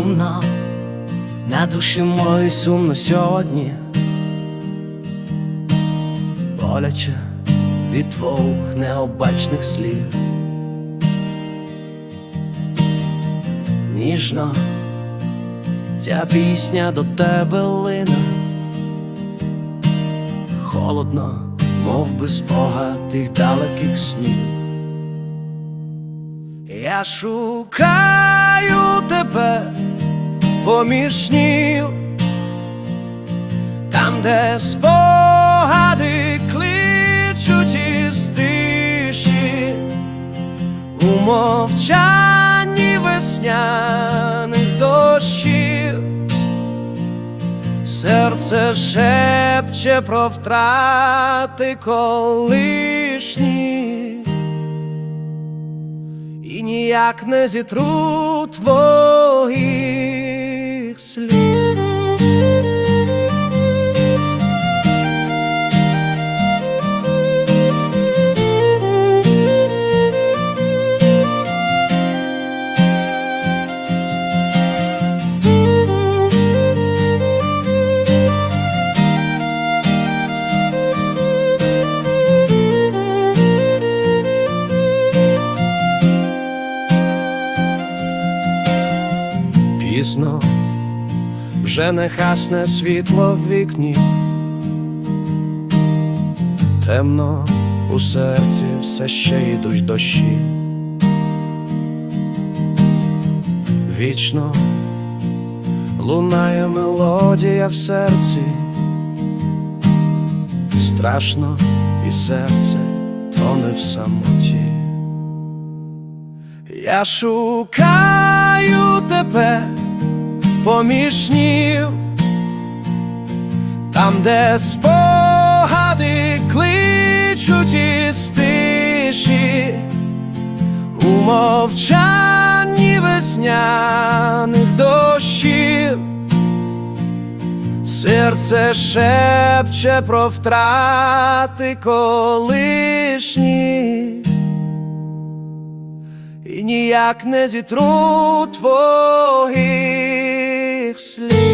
темно, на душі моїй сумно сьогодні, боляче від твоїх необачних слів. Ніжно ця пісня до тебе лине, холодно, мов би спогад тих далеких снів. Я шукаю поміж снів, там, де спогади кличуть із тиші, у мовчанні весняних дощів, серце шепче про втрати колишні. І ніяк не зітру твоїх слів. Пізно вже не хасне світло в вікні, темно у серці все ще йдуть дощі. Вічно лунає мелодія в серці, страшно і серце тоне в самоті. Я шукаю тебе поміж снів, там, де спогади кличуть із тиші, у мовчанні весняних дощів, серце шепче про втрати колишні. І ніяк не зітру твоїх слів.